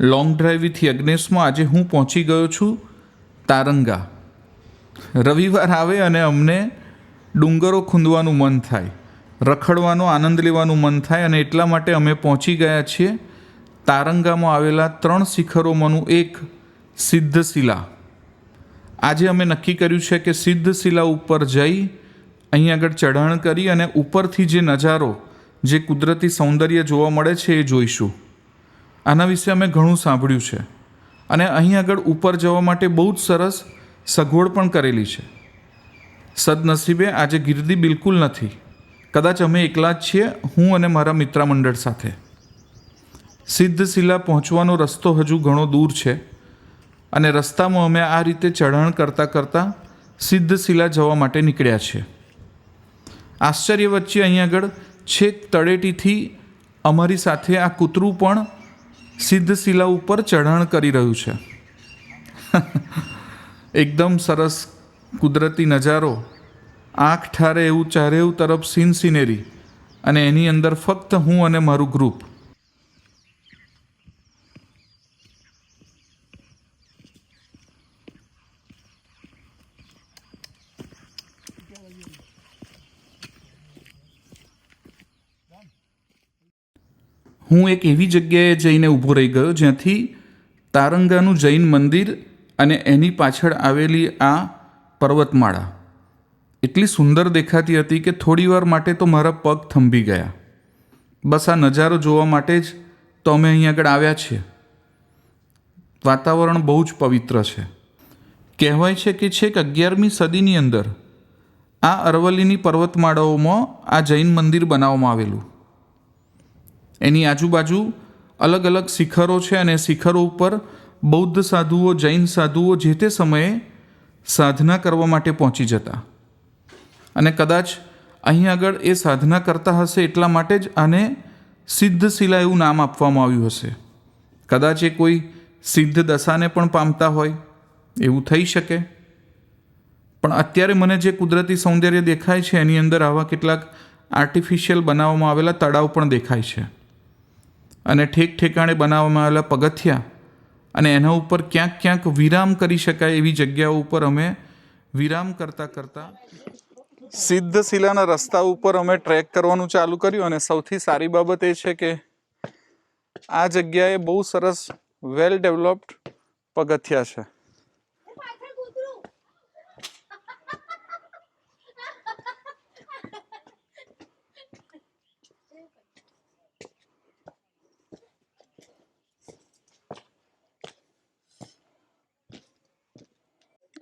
Long ડ્રાઈવથી અગ્નેશમાં આજે હું પહોંચી ગયો છું તારંગા. રવિવાર આવે અને અમને ડુંગરો ખૂંદવાનું મન થાય, રખડવાનો, આનંદ લેવાનું મન થાય અને એટલા માટે અમે પહોંચી ગયા છીએ તારંગામાં આવેલા ત્રણ શિખરોમાંનું એક સિદ્ધશિલા. આજે અમે નક્કી કર્યું છે કે સિદ્ધશિલા ઉપર જઈ અહીં આગળ ચઢાણ કરી અને ઉપરથી જે નજારો, જે કુદરતી સૌંદર્ય જોવા મળે છે એ જોઈશું. આના વિશે અમે ઘણું સાંભળ્યું છે. અને અહીં આગળ ઉપર જવા માટે બહુ જ સરસ સગવડ પણ કરેલી છે. સદનસીબે આજે ગીર્દી બિલકુલ નથી. કદાચ અમે એકલા જ છીએ, હું અને મારા મિત્રમંડળ સાથે. સિદ્ધશિલા પહોંચવાનો રસ્તો હજુ ઘણો દૂર છે અને રસ્તામાં અમે આ રીતે ચઢાણ કરતાં કરતાં સિદ્ધશિલા જવા માટે નીકળ્યા છીએ. આશ્ચર્ય વચ્ચે અહીં આગળ છેક તળેટીથી અમારી સાથે આ કૂતરું પણ સિદ્ધશિલા ઉપર ચઢાણ કરી રહ્યું છે. એકદમ સરસ કુદરતી નજારો. આંખ ઠારે એવું ચારેવ તરફ સીન સિનેરી અને એની અંદર ફક્ત હું અને મારું ગ્રુપ હું એક એવી જગ્યાએ જઈને ઊભો રહી ગયો જ્યાંથી તારંગાનું જૈન મંદિર અને એની પાછળ આવેલી આ પર્વતમાળા એટલી સુંદર દેખાતી હતી કે થોડીવાર માટે તો મારા પગ થંભી ગયા. બસ આ નજારો જોવા માટે જ તો અમે અહીં આગળ આવ્યા છીએ. વાતાવરણ બહુ જ પવિત્ર છે. કહેવાય છે કે છેક અગિયારમી સદીની અંદર આ અરવલ્લીની પર્વતમાળાઓમાં આ જૈન મંદિર બનાવવામાં આવેલું. એની આજુબાજુ અલગ અલગ શિખરો છે અને શિખરો ઉપર બૌદ્ધ સાધુઓ, જૈન સાધુઓ જે તે સમયે સાધના કરવા માટે પહોંચી જતા. અને કદાચ અહીં આગળ એ સાધના કરતા હશે એટલા માટે જ આને સિદ્ધશિલા એવું નામ આપવામાં આવ્યું હશે. કદાચ એ કોઈ સિદ્ધ દશાને પણ પામતા હોય, એવું થઈ શકે. પણ અત્યારે મને જે કુદરતી સૌંદર્ય દેખાય છે, એની અંદર આવા કેટલાક આર્ટિફિશિયલ બનાવવામાં આવેલા તળાવ પણ દેખાય છે. અને ઠેક ઠેકાણે બનાવવામાં આવેલા પગથિયા અને એના ઉપર ક્યાંક ક્યાંક વિરામ કરી શકાય એવી જગ્યાઓ ઉપર અમે વિરામ કરતાં કરતાં સિદ્ધશિલાના રસ્તા ઉપર અમે ટ્રેક કરવાનું ચાલુ કર્યું અને સૌથી સારી બાબત એ છે કે આ જગ્યાએ બહુ સરસ વેલ ડેવલપ્ડ પગથિયા છે.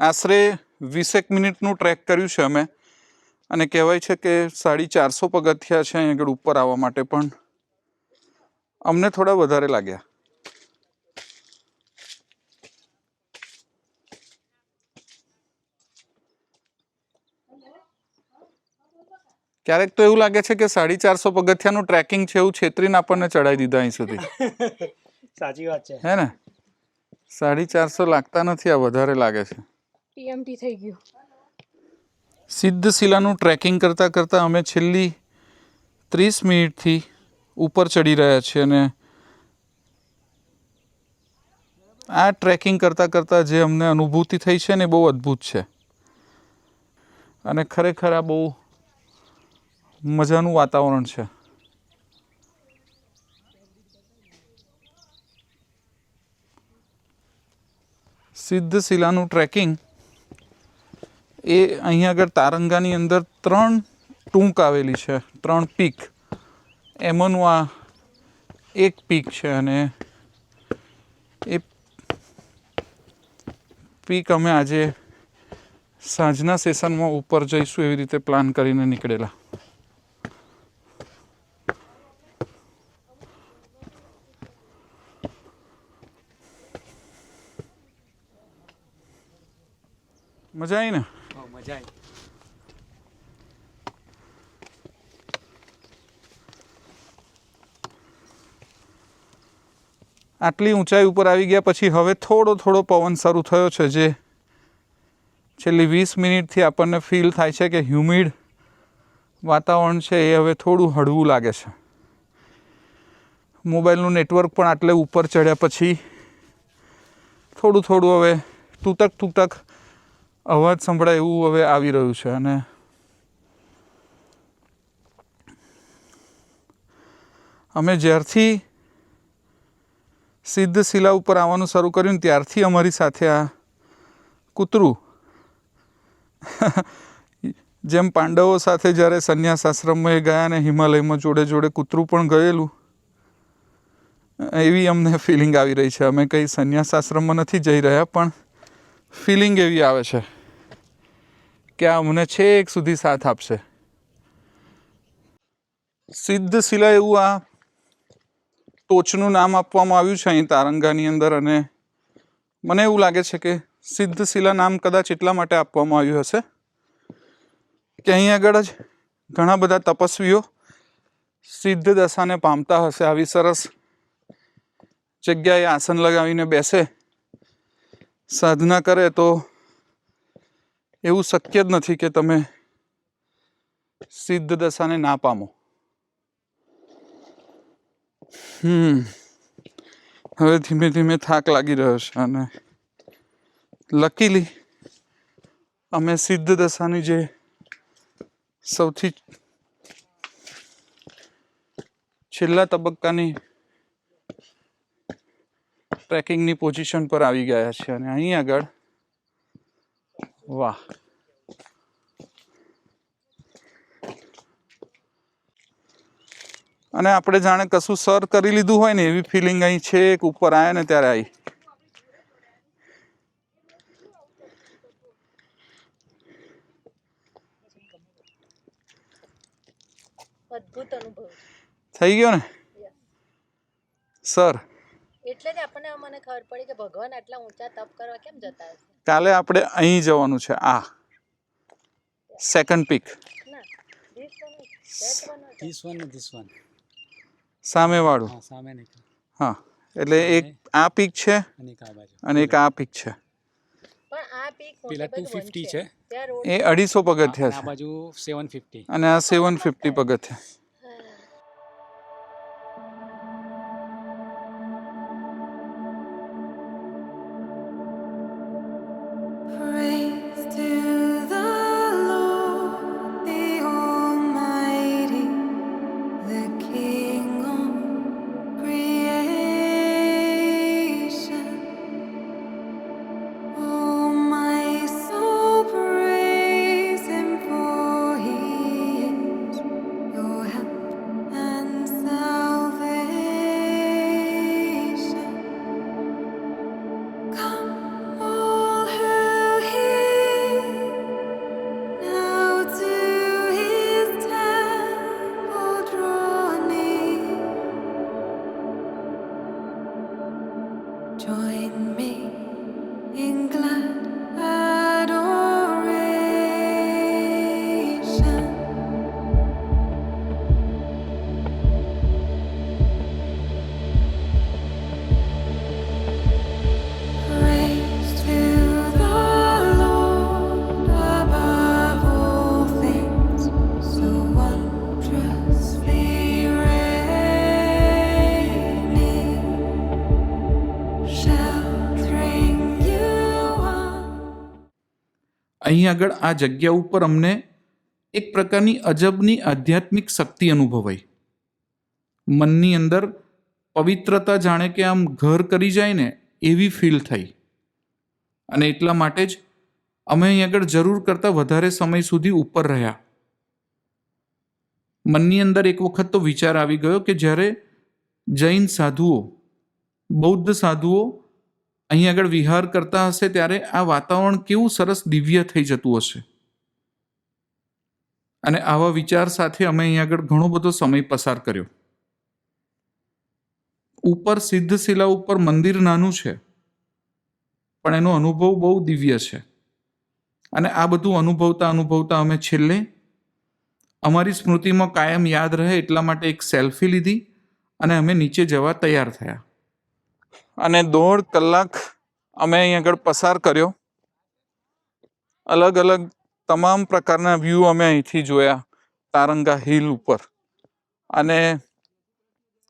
આશરે વીસેક મિનિટનું ટ્રેક કર્યું છે અમે. અને કહેવાય છે કે સાડી ચારસો પગથિયા છે અહીં આગળ ઉપર આવવા માટે પણ. અમને થોડા વધારે લાગ્યા. ક્યારેક તો એવું લાગે છે કે સાડી ચારસો પગથિયાનું ટ્રેકિંગ છે એવું છેતરીને આપણને ચડાવી દીધા અહીં સુધી. સાચી વાત છે. હે ને? સાડી ચારસો લાગતા નથી આ વધારે લાગે છે. ટીએમટી થઈ ગયું. સિદ્ધશિલાનું ટ્રેકિંગ કરતાં કરતાં અમે છેલ્લી ત્રીસ મિનિટથી ઉપર ચડી રહ્યા છીએ અને આ ટ્રેકિંગ કરતાં કરતાં જે અમને અનુભૂતિ થઈ છે ને બહુ અદ્ભુત છે. અને ખરેખર આ બહુ મજાનું વાતાવરણ છે. સિદ્ધશિલાનું ટ્રેકિંગ એ અહીં આગળ તારંગાની અંદર ત્રણ ટૂંક આવેલી છે, ત્રણ પીક. એમાંનું આ એક પીક છે અને એ પીક અમે આજે સાંજના સેશનમાં ઉપર જઈશું એવી રીતે પ્લાન કરીને નીકળેલા. મજા આવી ને? આટલી ઊંચાઈ ઉપર આવી ગયા પછી હવે થોડો થોડો પવન શરૂ થયો છે, જે છેલ્લી વીસ મિનિટથી આપણને ફીલ થાય છે કે હ્યુમિડ વાતાવરણ છે, એ હવે થોડું હળવું લાગે છે. મોબાઈલનું નેટવર્ક પણ આટલે ઉપર ચડ્યા પછી થોડું થોડું હવે તૂતક તૂતક અવાજ સંભળાય એવું હવે આવી રહ્યું છે અને અમે જ્યારથી સિદ્ધ શિલા ઉપર આવવાનું શરૂ કર્યું ત્યારથી અમારી સાથે આ કૂતરું જેમ પાંડવો સાથે જ્યારે સંન્યાસ આશ્રમમાં ગયા ને હિમાલયમાં જોડે જોડે કૂતરું પણ ગયેલું, એવી અમને ફિલિંગ આવી રહી છે. અમે કંઈ સંન્યાસ આશ્રમમાં નથી જઈ રહ્યા, પણ ફિલિંગ એવી આવે છે. કે આ અમને છેક સુધી સાથ આપશે? સિદ્ધ શિલા એવું આ ટોચનું નામ આપવામાં આવ્યું છે અહીં તારંગાની અંદર અને મને એવું લાગે છે કે સિદ્ધ શિલા નામ કદાચ એટલા માટે આપવામાં આવ્યું હશે કે અહીં આગળ જ ઘણા બધા તપસ્વીઓ સિદ્ધ દશાને પામતા હશે. આવી સરસ જગ્યાએ આસન લગાવીને બેસે, સાધના કરે તો એવું શક્ય જ નથી કે તમે સિદ્ધ દશાને ના પામો. હમ. હવે ધીમે ધીમે થાક લાગી રહ્યો છે અને લકીલી અમે સિદ્ધ દશાની જે સૌથી છેલ્લા તબક્કાની ટ્રેકિંગની પોઝિશન પર આવી ગયા છે અને અહીં આગળ વાહ. અને આપણે જાણે કશું સર કરી લીધું હોય ને એવી ફિલિંગ અહીં છે એક ઉપર આવ્યા ને ત્યારે આવી અદ્ભુત અનુભવ. થઈ ગયો ને? સર. એટલે જ આપણને મને ખબર પડી કે ભગવાન આટલા ઊંચા તપ કરવા કેમ જતા હશે? કાલે આપણે અહીં જવાનું છે. આ. Second peak. સામેવાળું. હા સામે હા. એટલે એક આ પીક છે અને એક આ બાજુ. અને એક આ પીક છે. પેલા 250 છે. એ અઢીસો પગથિયા છે. બાજુ સેવન ફિફ્ટી અને આ સેવન ફિફ્ટી પગથિયા. અહીં આગળ આ જગ્યા ઉપર અમને એક પ્રકારની અજબની આધ્યાત્મિક શક્તિ અનુભવાઈ. મનની અંદર પવિત્રતા જાણે કે આમ ઘર કરી જાય ને એવી ફીલ થઈ. અને એટલા માટે જ અમે અહીં આગળ જરૂર કરતાં વધારે સમય સુધી ઉપર રહ્યા. મનની અંદર એક વખત તો વિચાર આવી ગયો કે જ્યારે જૈન સાધુઓ, બૌદ્ધ સાધુઓ અહીં આગળ વિહાર કરતા હશે ત્યારે આ વાતાવરણ કેવું સરસ દિવ્ય થઈ જતું હશે. અને આવા વિચાર સાથે અમે અહીં આગળ ઘણો બધો સમય પસાર કર્યો. ઉપર સિદ્ધ શિલા ઉપર મંદિર નાનું છે, પણ એનો અનુભવ બહુ દિવ્ય છે. અને આ બધું અનુભવતા અનુભવતા અમે છેલ્લે અમારી સ્મૃતિમાં કાયમ યાદ રહે એટલા માટે એક સેલ્ફી લીધી અને અમે નીચે જવા તૈયાર થયા. અને દોઢ કલાક અમે અહીં આગળ પસાર કર્યો. અલગ અલગ તમામ પ્રકારના વ્યૂ અમે અહીંથી જોયા, તારંગા હિલ ઉપર. અને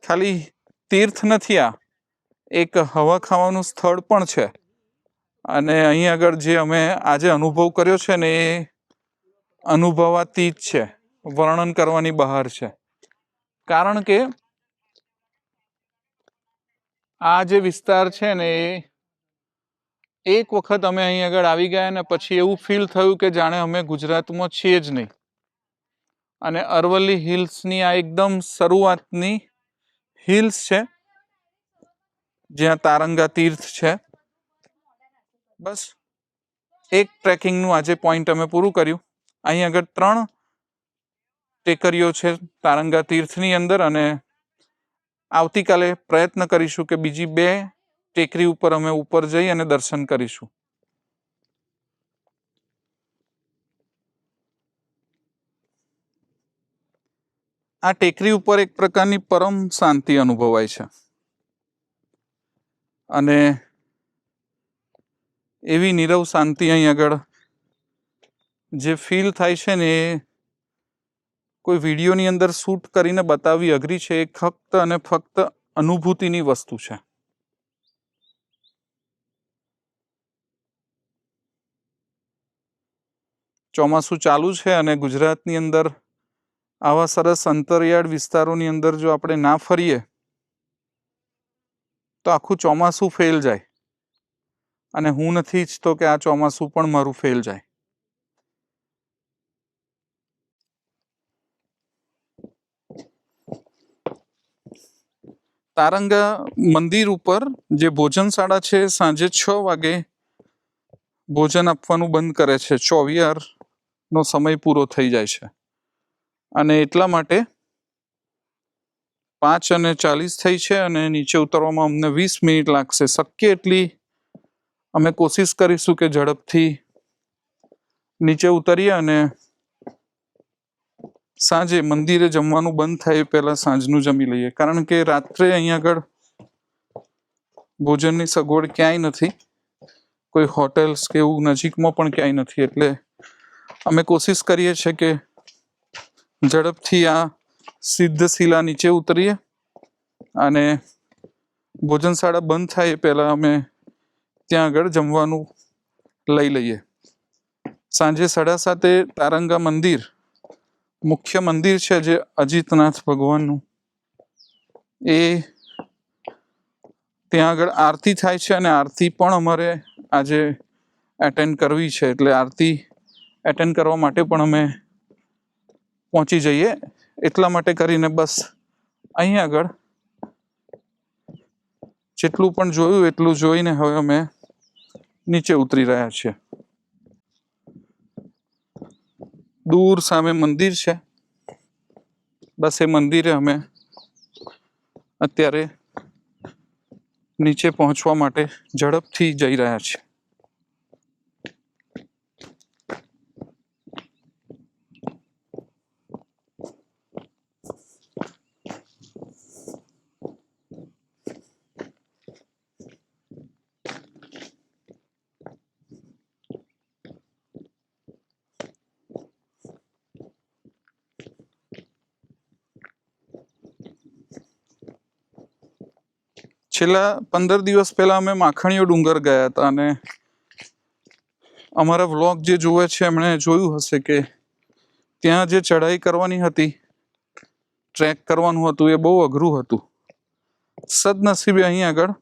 ખાલી તીર્થ નથી આ, એક હવા ખાવાનું સ્થળ પણ છે. અને અહીં આગળ જે અમે આજે અનુભવ કર્યો છે ને એ અનુભવાતી જ છે, વર્ણન કરવાની બહાર છે. કારણ કે આ જે વિસ્તાર છે ને, એ એક વખત અમે અહીં આગળ આવી ગયા ને પછી એવું ફીલ થયું કે જાણે અમે ગુજરાતમાં છીએ જ નહીં. અને અરવલ્લી હિલ્સની આ એકદમ શરૂઆતની હિલ્સ છે, જ્યાં તારંગા તીર્થ છે. બસ, એક ટ્રેકિંગનું આજે પોઈન્ટ અમે પૂરું કર્યું. અહીં આગળ ત્રણ ટેકરીઓ છે તારંગા તીર્થની અંદર અને આવતીકાલે પ્રયત્ન કરીશું કે બીજી બે ટેકરી ઉપર અમે ઉપર જઈ અને દર્શન કરીશું. આ ટેકરી ઉપર એક પ્રકારની પરમ શાંતિ અનુભવાય છે. અને એવી નીરવ શાંતિ અહીં આગળ જે ફીલ થાય છે ને એ કોઈ વિડીયોની અંદર શૂટ કરીને બતાવવી અઘરી છે, એ ફક્ત અને ફક્ત અનુભૂતિની વસ્તુ છે. ચોમાસું ચાલુ છે અને ગુજરાતની અંદર આવા સરસ અંતરિયાળ વિસ્તારોની અંદર જો આપણે ના ફરીએ, તો આખું ચોમાસું ફેલ જાય. અને હું નથી ઈચ્છતો કે આ ચોમાસું પણ મારું ફેલ જાય. તારંગા મંદિર ઉપર જે ભોજનશાળા છે, સાંજે છ વાગે ભોજન આપવાનું બંધ કરે છે. ચોવિયાર નો સમય પૂરો થઈ જાય છે. અને એટલા માટે પાંચ અને ચાલીસ થઈ છે અને નીચે ઉતરવામાં અમને વીસ મિનિટ લાગશે. શક્ય એટલી અમે કોશિશ કરીશું કે ઝડપથી નીચે ઉતરીએ અને સાંજે મંદિરે જમવાનું બંધ થાય એ પહેલા સાંજનું જમી લઈએ. કારણ કે રાત્રે અહીંયા આગળ ભોજનની સગવડ ક્યાંય નથી. કોઈ હોટેલ્સ કે એવું નજીકમાં પણ ક્યાંય નથી. એટલે અમે કોશિશ કરીએ છીએ કે ઝડપથી આ સિદ્ધ શિલા નીચે ઉતરીએ અને ભોજનશાળા બંધ થાય પહેલાં અમે ત્યાં આગળ જમવાનું લઈ લઈએ. સાંજે સાડા સાતે તારંગા મંદિર મુખ્ય મંદિર છે જે અજીતનાથ ભગવાનનું. એ ત્યાં આગળ આરતી થાય છે અને આરતી પણ અમારે આજે એટેન્ડ કરવી છે. એટલે આરતી એટેન્ડ કરવા માટે પણ અમે પહોંચી જઈએ. એટલા માટે કરીને બસ અહીં આગળ જેટલું પણ જોયું એટલું જોઈને હવે અમે નીચે ઉતરી રહ્યા છીએ. દૂર સામે મંદિર છે. બસ એ મંદિરે અમે અત્યારે નીચે પહોંચવા માટે ઝડપથી જઈ રહ્યા છીએ. છેલ્લા પંદર દિવસ પહેલા અમે માખણીઓ ડુંગર ગયા હતા અને અમારા વ્લોગ જે જોવે છે, એમણે જોયું હશે કે ત્યાં જે ચઢાઈ કરવાની હતી, ટ્રેક કરવાનું હતું, એ બહુ અઘરું હતું. સદનસીબે અહીં આગળ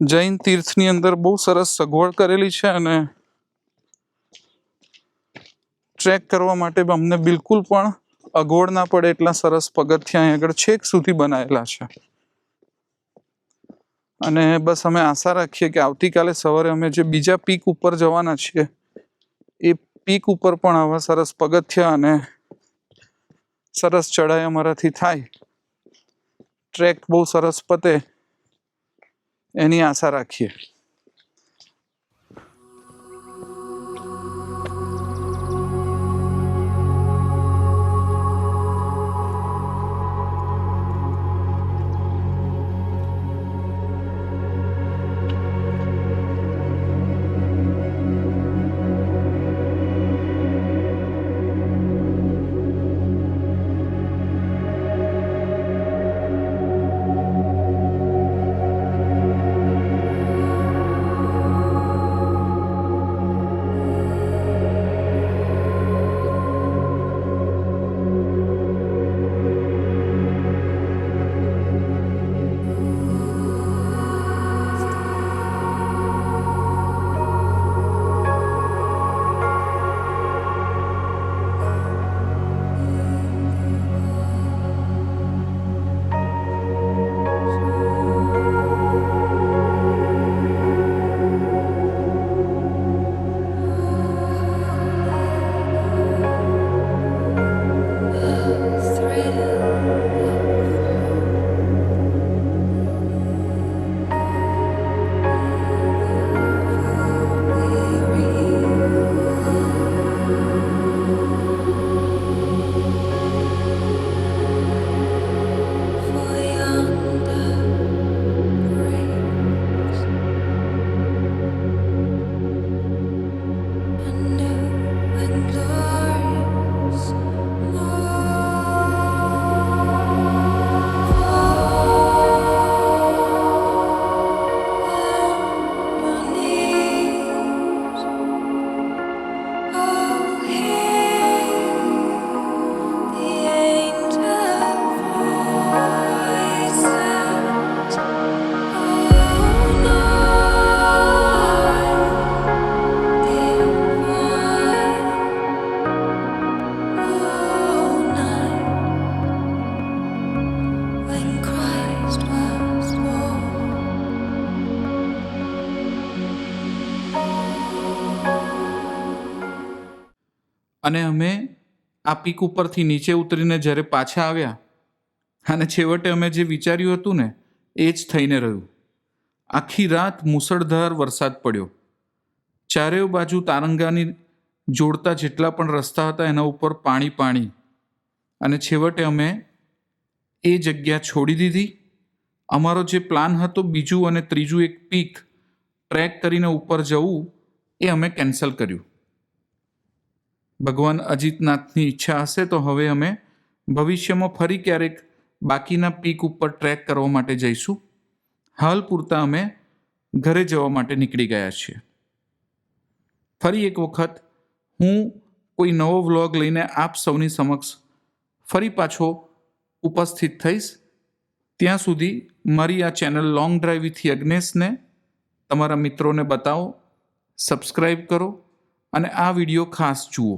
જૈન તીર્થની અંદર બહુ સરસ સગવડ કરેલી છે અને ટ્રેક કરવા માટે અમને બિલકુલ પણ અગવડ ના પડે એટલા સરસ પગથિયાં અહીં આગળ છેક સુધી બનાવેલા છે. અને બસ અમે આશા રાખીએ કે આવતીકાલે સવારે અમે જે બીજા પીક ઉપર જવાના છીએ, એ પીક ઉપર પણ આવા સરસ પગથિયા અને સરસ ચઢાઈ અમારાથી થાય. ટ્રેક બહુ સરસ પતે, એની આશા રાખીએ. અને અમે આ પીક ઉપરથી નીચે ઉતરીને જ્યારે પાછા આવ્યા, અને છેવટે અમે જે વિચાર્યું હતું ને, એ જ થઈને રહ્યું. આખી રાત મુસળધાર વરસાદ પડ્યો. ચારેય બાજુ તારંગાની જોડતા જેટલા પણ રસ્તા હતા, એના ઉપર પાણી પાણી. અને છેવટે અમે એ જગ્યા છોડી દીધી. અમારો જે પ્લાન હતો, બીજું અને ત્રીજું એક પીક ટ્રેક કરીને ઉપર જવું, એ અમે કેન્સલ કર્યું. ભગવાન અજીતનાથની ઈચ્છા હશે, તો હવે અમે ભવિષ્યમાં ફરી ક્યારેક બાકીના પીક ઉપર ટ્રેક કરવા માટે જઈશું. હાલ પૂરતા અમે ઘરે જવા માટે નીકળી ગયા છીએ. ફરી એક વખત હું કોઈ નવો વ્લોગ લઈને આપ સૌની સમક્ષ ફરી પાછો ઉપસ્થિત થઈશ. ત્યાં સુધી મારી આ ચેનલ લોંગ ડ્રાઈવ વિથ યજ્ઞેશને તમારા મિત્રોને બતાવો સબસ્ક્રાઈબ કરો અને આ વીડિયો ખાસ જુઓ.